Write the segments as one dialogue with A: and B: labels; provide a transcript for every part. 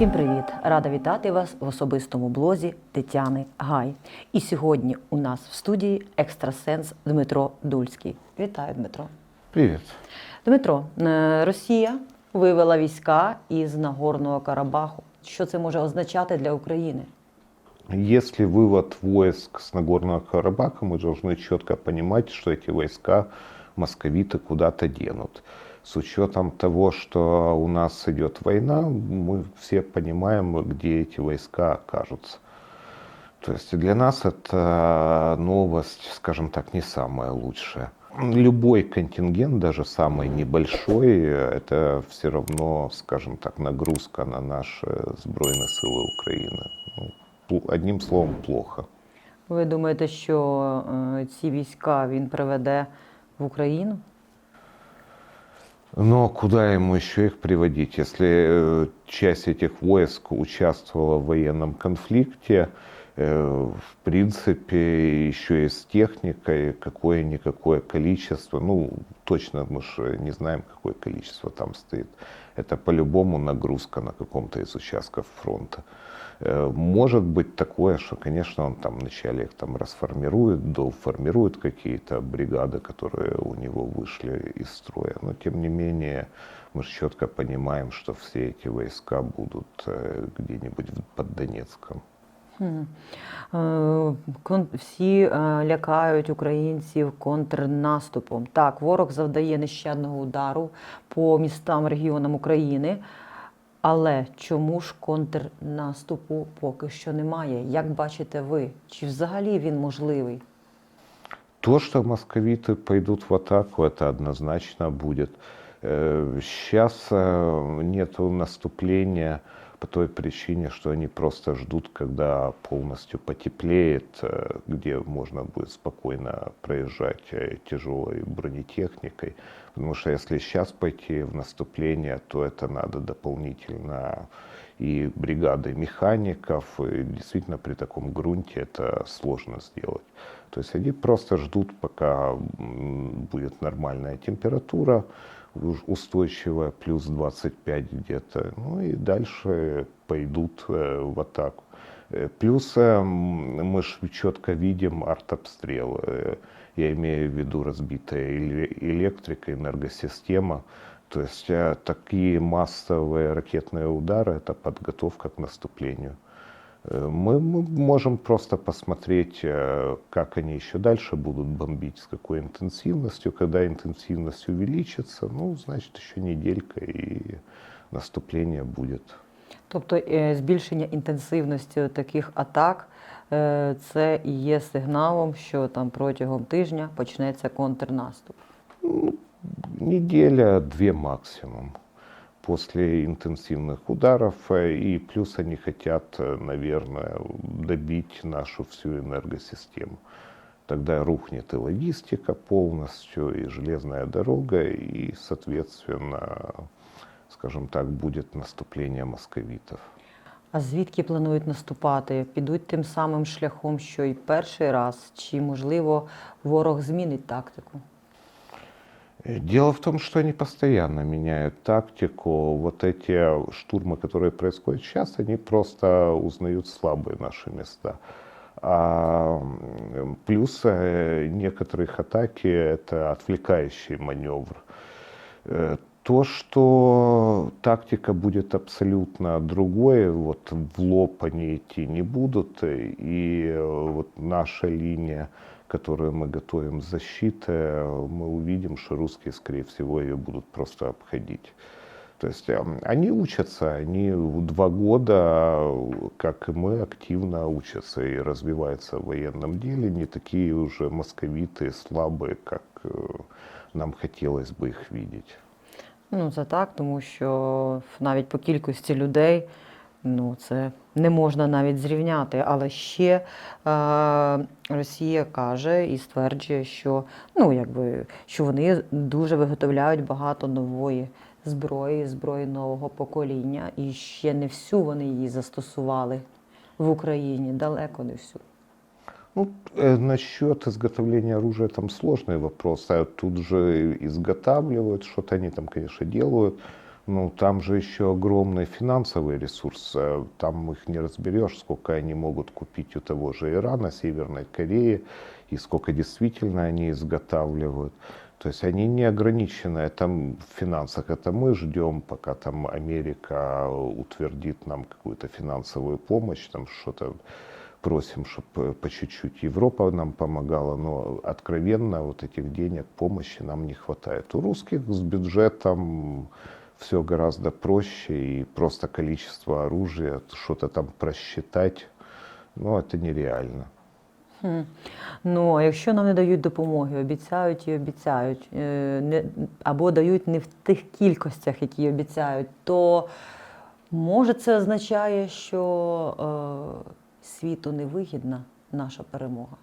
A: Всім привіт! Рада вітати вас в особистому блозі Тетяни Гай. І сьогодні у нас в студії екстрасенс Дмитро Дульський. Вітаю, Дмитро.
B: Привет.
A: Дмитро, е, Росія вивела війська із Нагорного Карабаху. Що це може означати для України?
B: Если вывод войск с Нагорного Карабаха, мы должны четко понимать, что эти войска московиты куда-то денут. С учетом того, что у нас идет война, мы все понимаем, где эти войска окажутся. То есть для нас это новость, скажем так, не самая лучшая. Любой контингент, даже самый небольшой, это все равно, скажем так, нагрузка на наши Збройные силы Украины. Ну, пл- одним словом, плохо.
A: Ви думаєте, що е, ці війська він приведе в Україну?
B: Но куда ему еще их приводить, если э, часть этих войск участвовала в военном конфликте, э, в принципе, еще и с техникой, какое-никакое количество, ну, точно мы же не знаем, какое количество там стоит. Это по-любому нагрузка на каком-то из участков фронта. Э, Может быть такое, что, конечно, он там вначале их там расформирует, доформирует какие-то бригады, которые у него вышли из строя. Но, тем не менее, мы же четко понимаем, что все эти войска будут э, где-нибудь под Донецком.
A: Е, Всі е, лякають українців контрнаступом. Так, ворог завдає нещадного удару по містам, регіонам України. Але чому ж контрнаступу поки що немає? Як бачите ви? Чи взагалі він можливий?
B: То, что московиты пойдут в атаку, это однозначно будет. Сейчас нет наступления по той причине, что они просто ждут, когда полностью потеплеет, э, где можно будет спокойно проезжать э, тяжелой бронетехникой. Потому что если сейчас пойти в наступление, то это надо дополнительно и бригады механиков. И действительно при таком грунте это сложно сделать. То есть они просто ждут, пока будет нормальная температура, уж устойчивая, плюс 25 где-то. Ну и дальше пойдут э, в атаку. Э, Плюс э, мы же четко видим артобстрел. Я имею в виду разбитая эле- электрика, энергосистема. То есть такие массовые ракетные удары – это подготовка к наступлению. Э, Мы, мы можем просто посмотреть, э, как они еще дальше будут бомбить, с какой интенсивностью. Когда интенсивность увеличится, ну, значит, еще неделька и наступление будет.
A: Тобто е, збільшення інтенсивності таких атак е, це і є сигналом, що там протягом тижня почнеться контрнаступ.
B: Неделя, две максимум после интенсивных ударов. э, И плюс они хотят, э, наверное, добить нашу всю энергосистему. Тогда рухнет и логистика полностью, и железная дорога, и, соответственно, скажем так, будет наступление московитов.
A: А звідки планують наступати? Підуть тим самим шляхом, що й перший раз, чи можливо ворог змінить тактику?
B: Дело в том, что они постоянно меняют тактику. Вот эти штурмы, которые происходят сейчас, они просто узнают слабые наши места. А плюс э, некоторых атаки это отвлекающий маневр. Э, То, что тактика будет абсолютно другой, вот в лоб они идти не будут, и э, вот наша линия, которую мы готовим с защиты, э, мы увидим, что русские, скорее всего, ее будут просто обходить. То есть э, они учатся, они в два года, э, как и мы, активно учатся и развиваются в военном деле, не такие уже московиты слабые, как э, нам хотелось бы их видеть.
A: Ну, це так, тому що навіть по кількості людей ну, це не можна навіть зрівняти. Але ще е, Росія каже і стверджує, що, ну, якби, що вони дуже виготовляють багато нової зброї, зброї нового покоління, і ще не всю вони її застосували в Україні, далеко не всю.
B: Ну, э, насчет изготовления оружия там сложный вопрос. А тут же изготавливают, что-то они там, конечно, делают. Ну, там же еще огромный финансовый ресурс. э, Там их не разберешь, сколько они могут купить у того же Ирана, Северной Кореи, и сколько действительно они изготавливают. То есть они не ограничены это в финансах. Это мы ждем, пока там Америка утвердит нам какую-то финансовую помощь, там что-то просим, чтобы по чуть-чуть Европа нам помогала, но откровенно вот этих денег, помощи нам не хватает. У русских с бюджетом все гораздо проще, и просто количество оружия, что-то там просчитать, ну, это нереально.
A: Хм. Ну, а якщо нам не дають допомоги, обіцяють і обіцяють, е, не, або дають не в тих кількостях, які обіцяють, то може це означає, що е, світу невигідна наша перемога?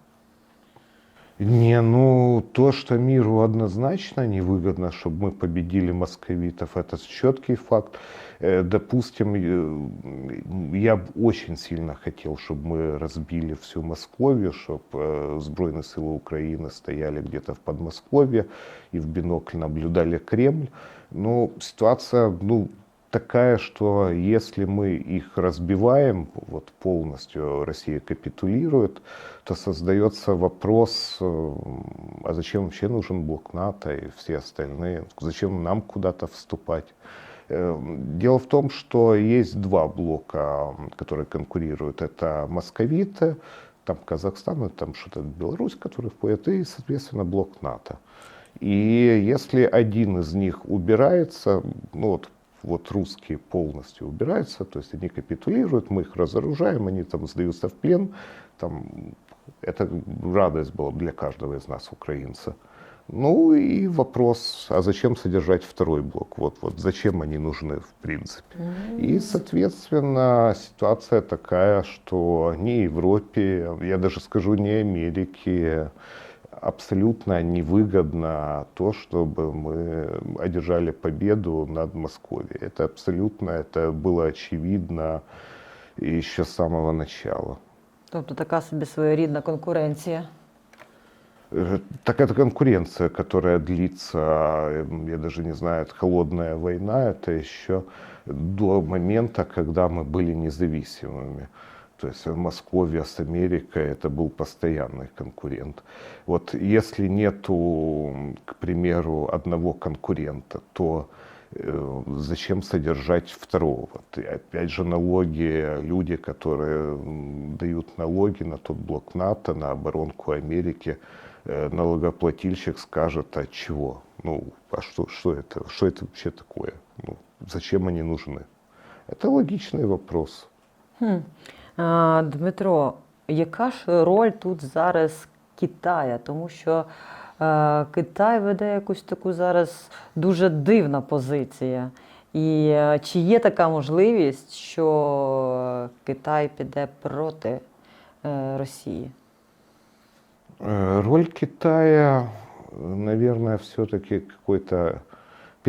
B: Не, ну то, что миру однозначно невыгодно, чтобы мы победили московитов, это четкий факт. Э, Допустим, э, я очень сильно хотел, чтобы мы разбили всю Московию, чтобы сбройные силы Украины стояли где-то в Подмосковье и в бинокль наблюдали Кремль. Но ситуация, ну, такая, что если мы их разбиваем вот полностью, Россия капитулирует, то создается вопрос, э, а зачем вообще нужен блок НАТО и все остальные, зачем нам куда-то вступать. Э, Дело в том, что есть два блока, которые конкурируют. Это московиты, там Казахстан, и там что-то Беларусь, который входит, и, соответственно, блок НАТО. И если один из них убирается, ну вот, вот русские полностью убираются, то есть они капитулируют, мы их разоружаем, они там сдаются в плен, там, это радость была для каждого из нас, украинца. Ну и вопрос, а зачем содержать второй блок? Вот, вот зачем они нужны в принципе? И, соответственно, ситуация такая, что ни Европе, я даже скажу, не Америке, абсолютно невыгодно то, чтобы мы одержали победу над Московией. Это абсолютно, это было очевидно еще с самого начала.
A: Тобто така собі своєрідна конкуренція.
B: Э, Так это конкуренция, которая длится, э, я даже не знаю, это холодная война, это еще до момента, когда мы были независимыми. То есть Московия с Америкой это был постоянный конкурент. Вот если нету, к примеру, одного конкурента, то э, зачем содержать второго? Опять же налоги, люди, которые дают налоги на тот блок НАТО, на оборонку Америки, э, налогоплательщик скажет, а чего? Ну, а что, что это? Что это вообще такое? Ну, зачем они нужны? Это логичный вопрос.
A: Хм. Дмитро, яка ж роль тут зараз Китая? Тому що е, Китай веде якусь таку зараз дуже дивна позиція. І е, чи є така можливість, що Китай піде проти е, Росії?
B: Роль Китая, наверное, все-таки какой-то,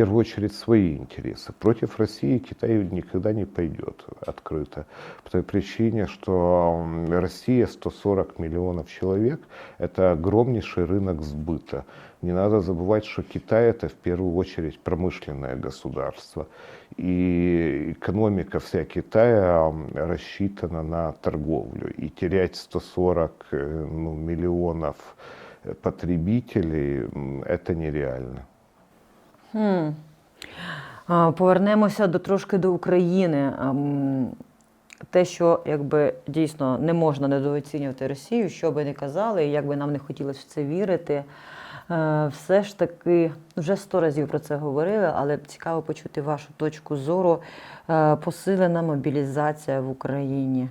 B: первую очередь, свои интересы. Против России Китай никогда не пойдет открыто. По той причине, что Россия 140 миллионов человек – это огромнейший рынок сбыта. Не надо забывать, что Китай – это в первую очередь промышленное государство. И экономика вся Китая рассчитана на торговлю. И терять 140 э, ну, миллионов потребителей это нереально.
A: Хм. Повернемося до трошки до України. Те, що якби дійсно не можна недооцінювати Росію, що би не казали, як би нам не хотілося в це вірити. е, Все ж таки, вже сто разів про це говорили, але цікаво почути вашу точку зору. Е, Посилена мобілізація в Україні.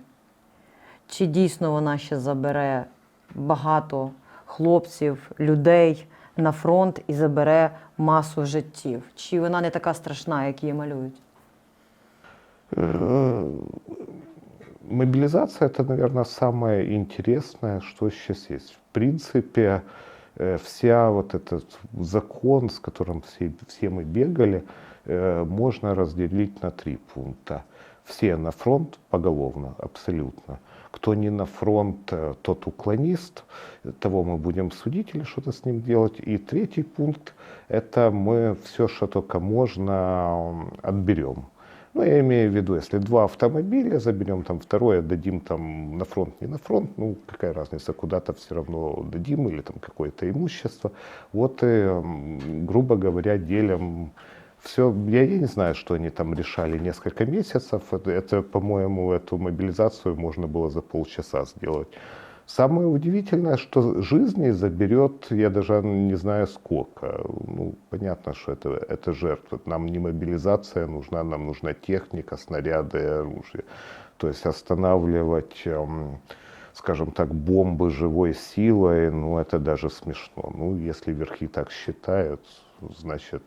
A: Чи дійсно вона ще забере багато хлопців, людей на фронт і забере масу життів? Чи вона не така страшна, як її малюють?
B: Э, Мобилизация – это, наверное, самое интересное, что сейчас есть. В принципе, э, вся вот этот закон, с которым все, все мы бегали, э, можно разделить на три пункта. Все на фронт поголовно, абсолютно. кто не на фронт, э, тот уклонист, того мы будем судить или что-то с ним делать. И третий пункт – это мы все, что только можно, отберем. Ну, я имею в виду, если два автомобиля заберем, там второе дадим там на фронт, не на фронт, ну, какая разница, куда-то все равно дадим или там какое-то имущество. Вот, и, м, грубо говоря, делим все, я, я не знаю, что они там решали несколько месяцев. Это, это, по-моему, эту мобилизацию можно было за полчаса сделать. Самое удивительное, что жизни заберет, я даже не знаю сколько. Ну, понятно, что это, это жертва. Нам не мобилизация нужна, нам нужна техника, снаряды, оружие. То есть останавливать, эм, скажем так, бомбы живой силой, ну, это даже смешно. Ну, если верхи так считают, значит,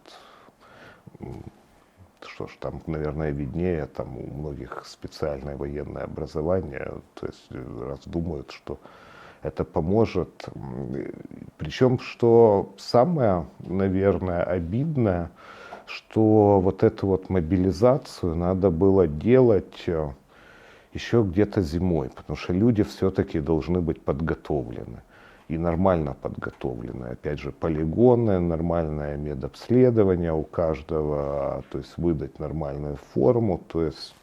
B: что ж, там, наверное, виднее, там у многих специальное военное образование, то есть э, раз что это поможет. Причем, что самое, наверное, обидное, что вот эту вот мобилизацию надо было делать э, еще где-то зимой, потому что люди все-таки должны быть подготовлены и нормально подготовлены. Опять же, полигоны, нормальное медобследование у каждого, то есть выдать нормальную форму, то есть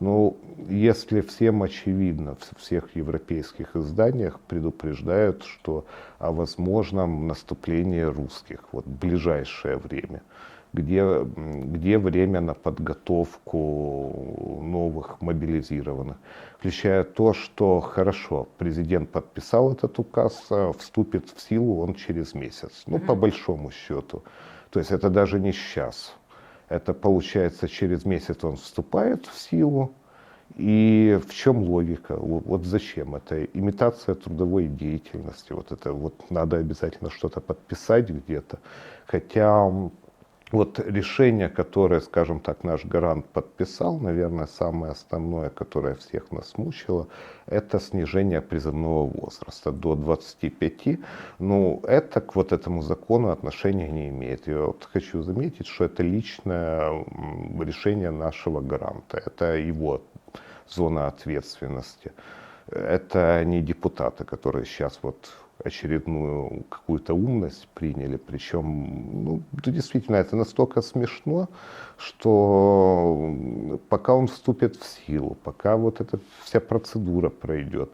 B: ну, если всем очевидно, в всех европейских изданиях предупреждают, что о возможном наступлении русских вот, в ближайшее время, где, где время на подготовку новых мобилизированных, включая то, что хорошо, президент подписал этот указ, а вступит в силу он через месяц, ну, по большому счету. То есть это даже не сейчас. Это получается через месяц он вступает в силу. И в чем логика? Вот, зачем это? Имитация трудовой деятельности. Вот это вот надо обязательно что-то подписать где-то. Хотя вот решение, которое, скажем так, наш гарант подписал, наверное, самое основное, которое всех нас мучило, это снижение призывного возраста до 25. Ну, это к вот этому закону отношения не имеет. Я вот хочу заметить, что это личное решение нашего гаранта. Это его зона ответственности. Это не депутаты, которые сейчас вот очередную какую-то умность приняли. Причем, ну, действительно, это настолько смешно, что пока он вступит в силу, пока вот эта вся процедура пройдет,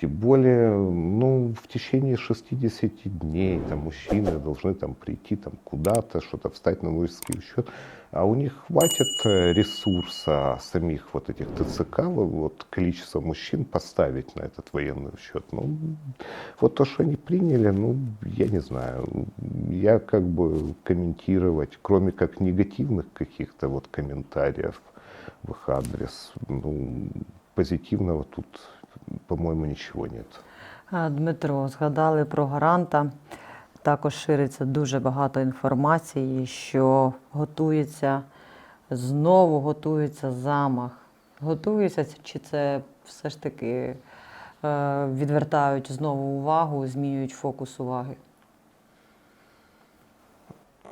B: тем более, ну, в течение 60 дней там мужчины должны там прийти там куда-то, что-то встать на воинский учет, а у них хватит э, ресурса самих вот этих ТЦК, вот, количество мужчин поставить на этот военный учет. Ну, вот то, что они приняли, ну, я не знаю, я как бы комментировать, кроме как негативных каких-то вот комментариев в их адрес, ну, позитивного тут по-моєму, нічого нет.
A: Дмитро, згадали про гаранта. Також шириться дуже багато інформації, що готується, знову готується замах. Готується, чи це все ж таки е, відвертають знову увагу, змінюють фокус уваги?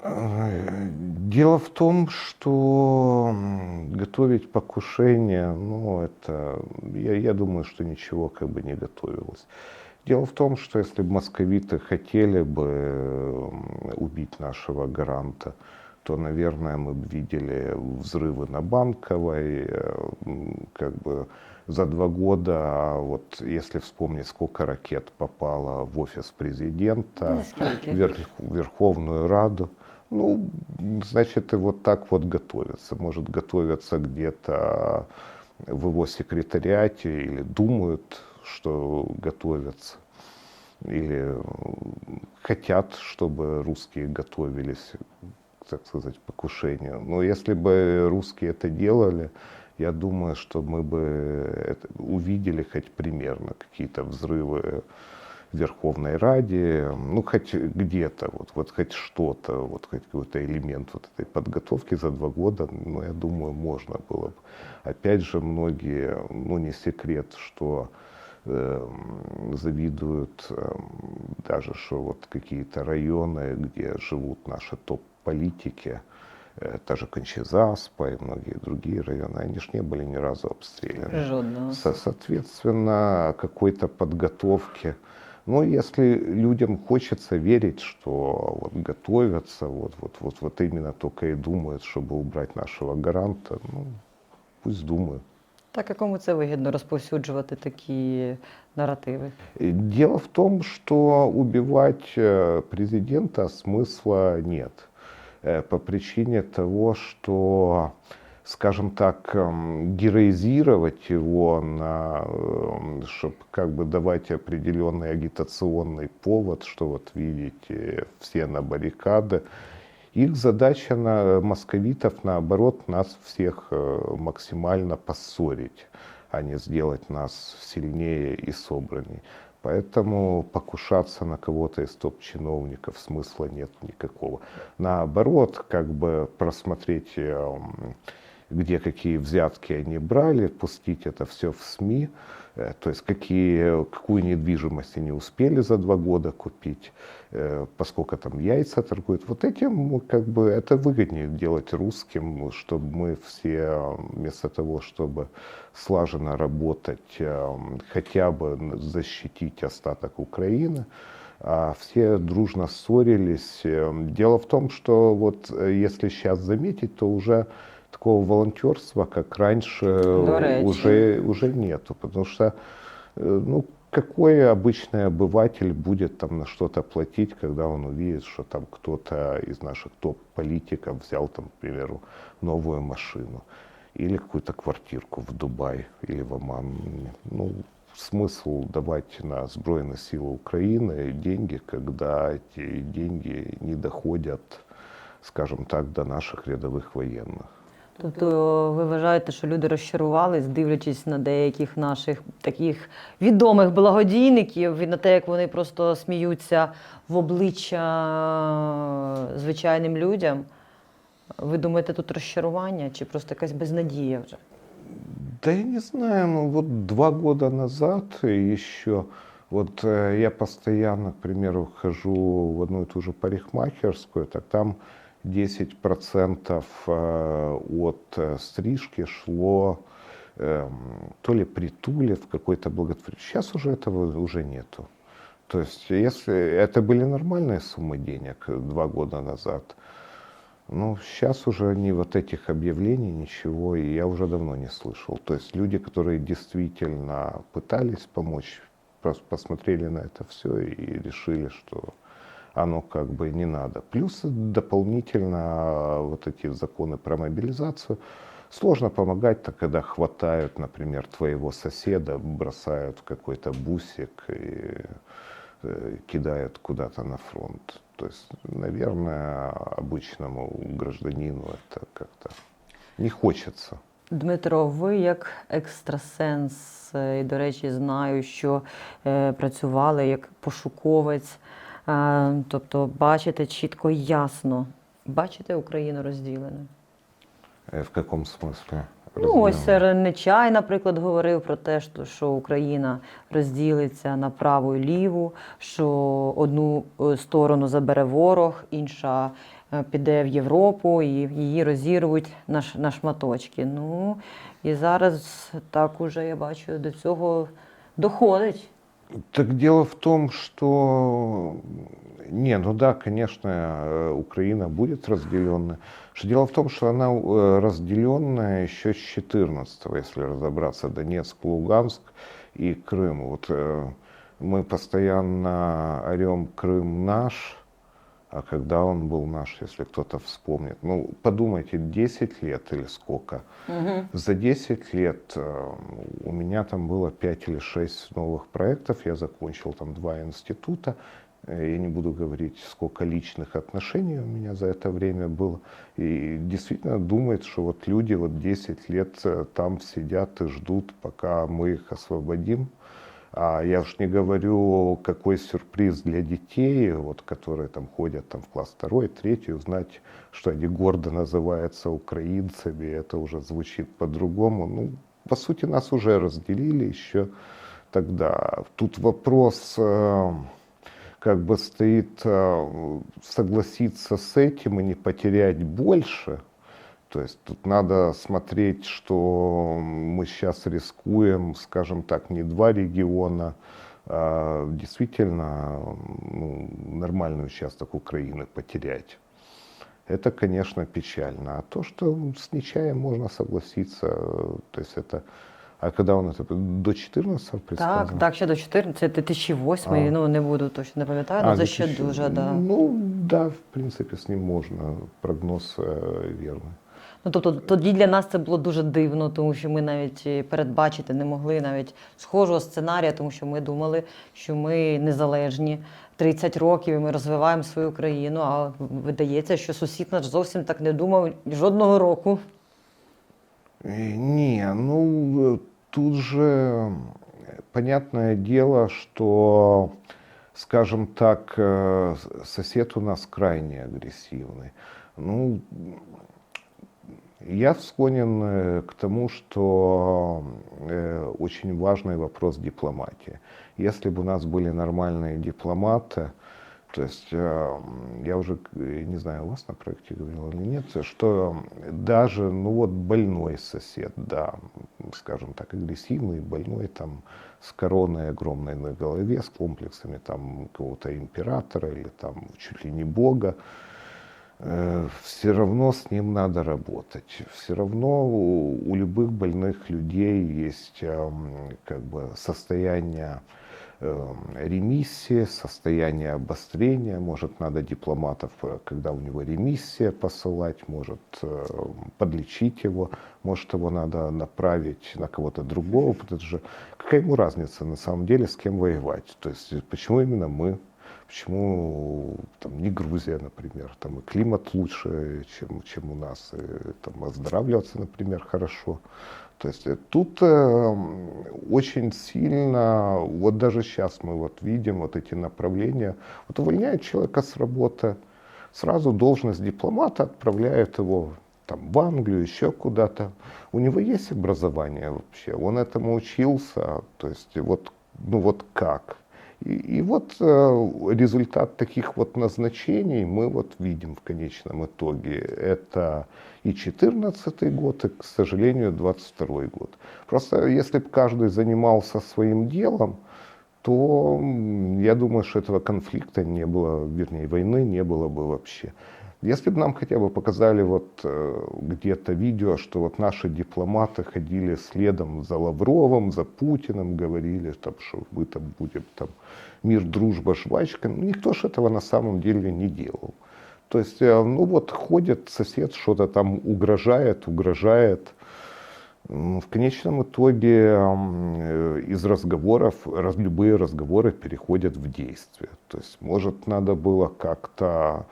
B: Э, Дело в том, что готовить покушение, ну, это, я, я думаю, что ничего как бы не готовилось. Дело в том, что если бы московиты хотели бы убить нашего гаранта, то, наверное, мы бы видели взрывы на Банковой, э, как бы за два года, а вот если вспомнить, сколько ракет попало в офис президента,
A: Ну,
B: в Верх- Верховную Раду, ну, значит, и вот так вот готовятся. Может, готовятся где-то в его секретариате или думают, что готовятся. Или хотят, чтобы русские готовились, так сказать, покушению. Но если бы русские это делали, я думаю, что мы бы увидели хоть примерно какие-то взрывы в Верховной Раде, ну, хоть где-то, вот, вот хоть что-то, вот хоть какой-то элемент вот этой подготовки за два года, ну, я думаю, можно было бы. Опять же, многие, ну, не секрет, что эм, завидуют эм, даже, что вот какие-то районы, где живут наши топ-политики, э, та же Кончезаспа и многие другие районы, они ж не были ни разу обстреляны.
A: Жодного.
B: Со- Соответственно, какой-то подготовки. Но если людям хочется верить, что вот готовятся, вот, вот, вот, вот именно только и думают, чтобы убрать нашего гаранта, ну, пусть думают.
A: Так, а кому це вигідно розповсюджувати такі наративи?
B: И Дело в том, что убивать э, президента смысла нет. Э, По причине того, что, скажем так, эм, героизировать его, на, чтобы как бы давать определенный агитационный повод, что вот видите, все на баррикады, их задача на московитов, наоборот, нас всех э, максимально поссорить, а не сделать нас сильнее и собранней. Поэтому покушаться на кого-то из топ-чиновников смысла нет никакого. Наоборот, как бы просмотреть, эм, где какие взятки они брали, пустить это все в СМИ, э, то есть какие, какую недвижимость они успели за два года купить, э, поскольку там яйца торгуют. Вот этим ну, как бы это выгоднее делать русским, чтобы мы все вместо того, чтобы слаженно работать, э, хотя бы защитить остаток Украины, а все дружно ссорились. Дело в том, что вот если сейчас заметить, то уже такого волонтерства, как раньше,
A: До речи.
B: уже, уже нету. Потому что, э, ну, какой обычный обыватель будет там на что-то платить, когда он увидит, что там кто-то из наших топ-политиков взял там, к примеру, новую машину или какую-то квартирку в Дубай или в Оман. Ну, смысл давать на Збройные силы Украины деньги, когда эти деньги не доходят, скажем так, до наших рядовых военных.
A: Тобто ви вважаєте, що люди розчарувались, дивлячись на деяких наших таких відомих благодійників і на те, як вони просто сміються в обличчя звичайним людям. Ви думаєте, тут розчарування чи просто якась безнадія вже?
B: Да я не знаю, ну вот два года назад еще, вот э, я постоянно, к примеру, хожу в одну и ту же парикмахерскую, так там 10% э, от э, стрижки шло эм, то ли притуле в какой-то благотворительности. Сейчас уже этого уже нету. То есть, если это были нормальные суммы денег э, два года назад, ну, сейчас уже ни вот этих объявлений, ничего, и я уже давно не слышал. То есть люди, которые действительно пытались помочь, просто посмотрели на это все и решили, что оно как бы не надо. Плюс дополнительно вот эти законы про мобилизацию. Сложно помогать, так когда хватают, например, твоего соседа, бросают в какой-то бусик и э, кидают куда-то на фронт. То есть, наверное, обычному гражданину это как-то не хочется.
A: Дмитро, ви як екстрасенс, і, до речі, знаю, що працювали як пошуковець, тобто бачите чітко і ясно, бачите Україну розділену.
B: В каком смысле?
A: Ну, ось Нечай, наприклад, говорив про те, що- Україна розділиться на праву і ліву, що одну е, сторону забере ворог, інша е, піде в Європу і її розірвуть на, на шматочки. Ну і зараз так уже я бачу до цього доходить.
B: Так дело в том, что не, ну да, конечно, э, Украина будет разделенная. Что Дело в том, что она э, разделенная еще с 14 если разобраться, Донецк, Луганск и Крым. Вот э, мы постоянно орем Крым наш, а когда он был наш, если кто-то вспомнит. Ну, подумайте, 10 лет или сколько. За 10 лет э, у меня там было 5 или 6 новых проектов, я закончил там два института. Я не буду говорить, сколько личных отношений у меня за это время было. И действительно думает, что вот люди вот 10 лет э, там сидят и ждут, пока мы их освободим. А я уж не говорю, какой сюрприз для детей, вот, которые там ходят там, в класс второй, третий, узнать, что они гордо называются украинцами, это уже звучит по-другому. Ну, по сути, нас уже разделили еще тогда. Тут вопрос, э, как бы стоит э, согласиться с этим и не потерять больше. То есть тут надо смотреть, что мы сейчас рискуем, скажем так, не два региона, а действительно ну, нормальный участок Украины потерять. Это, конечно, печально. А то, что с Нечаем можно согласиться, то есть это... А когда он это до 14
A: Так,
B: предсказал?
A: так, ще до 14, це 2008,
B: А.
A: ну не буду точно не пам'ятаю, але
B: А,
A: це ще
B: 2000.
A: дуже, да.
B: Ну, да, в принципе, с ним можно. Прогноз э, верный.
A: Ну тобто тоді для нас це було дуже дивно, тому що ми навіть і передбачити не могли навіть схожого сценарія, тому що ми думали, що ми незалежні 30 років і ми розвиваємо свою країну. А видається, що сусід наш зовсім так не думав жодного року.
B: Э, Не, ну э, тут же э, понятное дело, что, скажем так, э, с- сосед у нас крайне агрессивный. Ну, я склонен э, к тому, что э, очень важный вопрос дипломатии. Если бы у нас были нормальные дипломаты, то есть э, я уже не знаю, у вас на проекте говорил или нет, что даже ну вот больной сосед, да, скажем так, агрессивный, больной там с короной огромной на голове, с комплексами там какого-то императора или там чуть ли не бога, все равно с ним надо работать. Все равно у, у любых больных людей есть эм, как бы состояние эм, ремиссии, состояние обострения. Может, надо дипломатов, э, когда у него ремиссия, посылать, может, э, подлечить его, может, его надо направить на кого-то другого. Потому что какая ему разница на самом деле, с кем воевать? То есть, э, почему именно мы? Почему там, не Грузия, например, там и климат лучше, чем, чем у нас, и, там оздоравливаться, например, хорошо. То есть э, тут э, очень сильно, вот даже сейчас мы вот видим вот эти направления, вот увольняют человека с работы, сразу должность дипломата отправляют его там, в Англию, еще куда-то. У него есть образование вообще, он этому учился, то есть вот, ну вот как? И, вот э, результат таких вот назначений мы вот видим в конечном итоге. Это и 2014 год, и, к сожалению, 22 год. Просто если бы каждый занимался своим делом, то я думаю, что этого конфликта не было, вернее, войны не было бы вообще. Если бы нам хотя бы показали вот э, где-то видео, что вот наши дипломаты ходили следом за Лавровым, за Путиным, говорили, там, что мы там будем там мир, дружба, жвачка, ну, никто же этого на самом деле не делал. То есть, э, ну вот ходит сосед, что-то там угрожает, угрожает. В конечном итоге э, из разговоров, раз- любые разговоры переходят в действие. То есть, может, надо было как-то,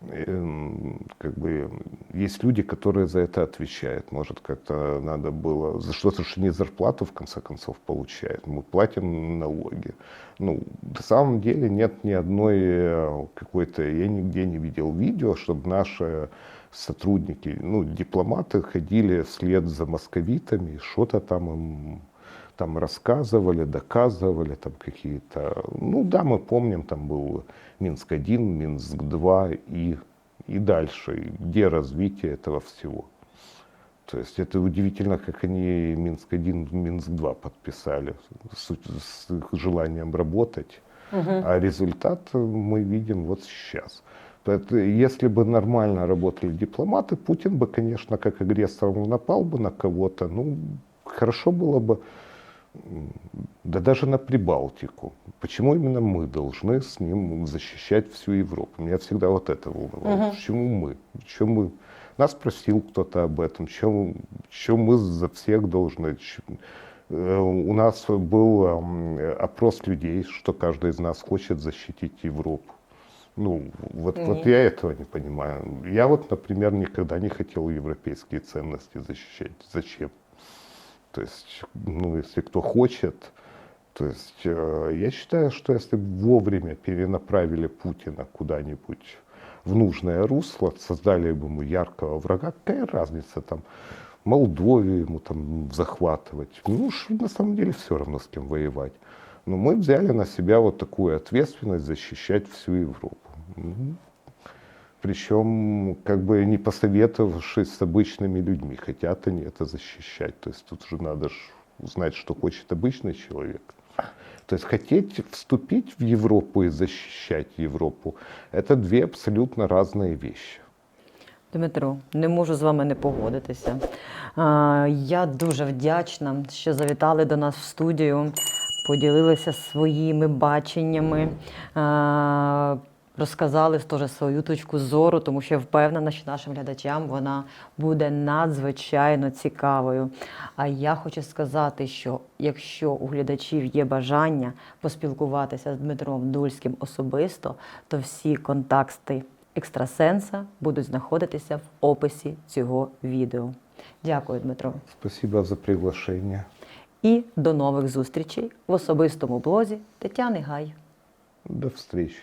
B: как бы, есть люди, которые за это отвечают. Может, как-то надо было, за что-то же не зарплату, в конце концов, получает. Мы платим налоги. Ну, на самом деле нет ни одной э, какой-то, я нигде не видел видео, чтобы наши сотрудники, ну, дипломаты ходили вслед за московитами, что-то там им там рассказывали, доказывали там какие-то... Ну да, мы помним, там был Минск-1, Минск-2 и, и дальше. Где развитие этого всего. То есть это удивительно, как они Минск-1, Минск-2 подписали с, с их желанием работать. А результат мы видим вот сейчас. Если бы нормально работали дипломаты, Путин бы, конечно, как агрессор напал бы на кого-то. Ну, хорошо было бы, да даже на Прибалтику. Почему именно мы должны с ним защищать всю Европу? Меня всегда вот это волновало. Почему мы? Почему мы? Нас просил кто-то об этом. Чем, чем мы за всех должны? Э, У нас был опрос людей, что каждый из нас хочет защитить Европу. Ну, вот, вот я этого не понимаю. Я вот, например, никогда не хотел европейские ценности защищать. Зачем? То есть, ну, если кто хочет, то есть, э, я считаю, что если вовремя перенаправили Путина куда-нибудь в нужное русло, создали бы ему яркого врага, какая разница там, Молдовию ему там захватывать. Ну уж на самом деле все равно с кем воевать. Но мы взяли на себя вот такую ответственность защищать всю Европу. Мгм. Причем, как бы не посоветовавшись с обычными людьми, хотят они это защищать. То есть тут же надо ж узнать, что хочет обычный человек. То есть хотеть вступить в Европу и защищать Европу, это две абсолютно разные вещи.
A: Дмитро, не можу з вами не погодитися. А, Я дуже вдячна, що завітали до нас в студію, поділилися своїми баченнями, а, розказали теж свою точку зору, тому що я впевнена, що нашим глядачам вона буде надзвичайно цікавою. А я хочу сказати, що якщо у глядачів є бажання поспілкуватися з Дмитром Дульським особисто, то всі контакти екстрасенса будуть знаходитися в описі цього відео. Дякую, Дмитро.
B: Спасибо за приглашение.
A: І до нових зустрічей в особистому блозі Тетяни Гай.
B: До встречи.